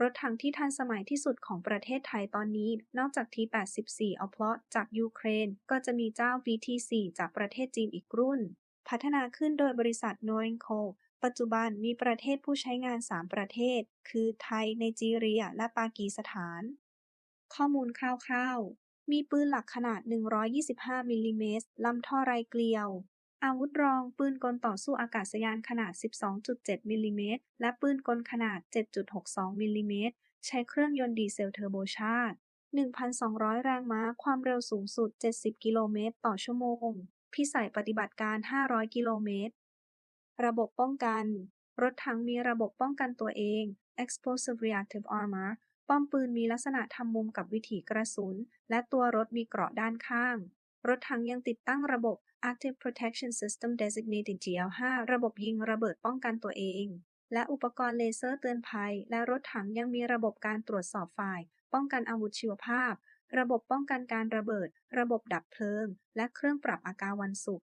รถถังที่ทันสมัยที่สุดของประเทศไทยตอนนี้ นอกจาก T-84 เอาเพลาะจากยูเครน ก็จะมีเจ้า BT-4 จากประเทศจีนอีกรุ่น พัฒนาขึ้นโดยบริษัท Norenco ปัจจุบันมีประเทศผู้ใช้งาน 3 ประเทศ คือไทย ไนจีเรีย และปากีสถาน ข้อมูลคร่าวๆ มีปืนหลักขนาด 125มิลลิเมตรลำท่อไรเกลียว อาวุธรอง ปืนกลต่อสู้อากาศยานขนาด 12.7 มิลลิเมตร และปืนกลขนาด 7.62 มิลลิเมตร ใช้เครื่องยนต์ดีเซลเทอร์โบชาร์จ 1,200 แรงม้า ความเร็วสูงสุด 70 กิโลเมตรต่อชั่วโมง พิสัยปฏิบัติการ 500 กิโลเมตร ระบบป้องกัน รถถังมีระบบป้องกันตัวเอง Explosive Reactive Armor ป้อมปืนมีลักษณะทำมุมกับวิถีกระสุน และตัวรถมีเกราะด้านข้าง รถถังยังติดตั้งระบบ Active Protection System Designated GL5 ระบบยิงระเบิดป้องกันตัวเอง และอุปกรณ์เลเซอร์เตือนภัย และรถถังยังมีระบบการตรวจสอบฝ่ายป้องกันอาวุธชีวภาพ ระบบป้องกันการระเบิด ระบบดับเพลิง และเครื่องปรับอากาศวันศุกร์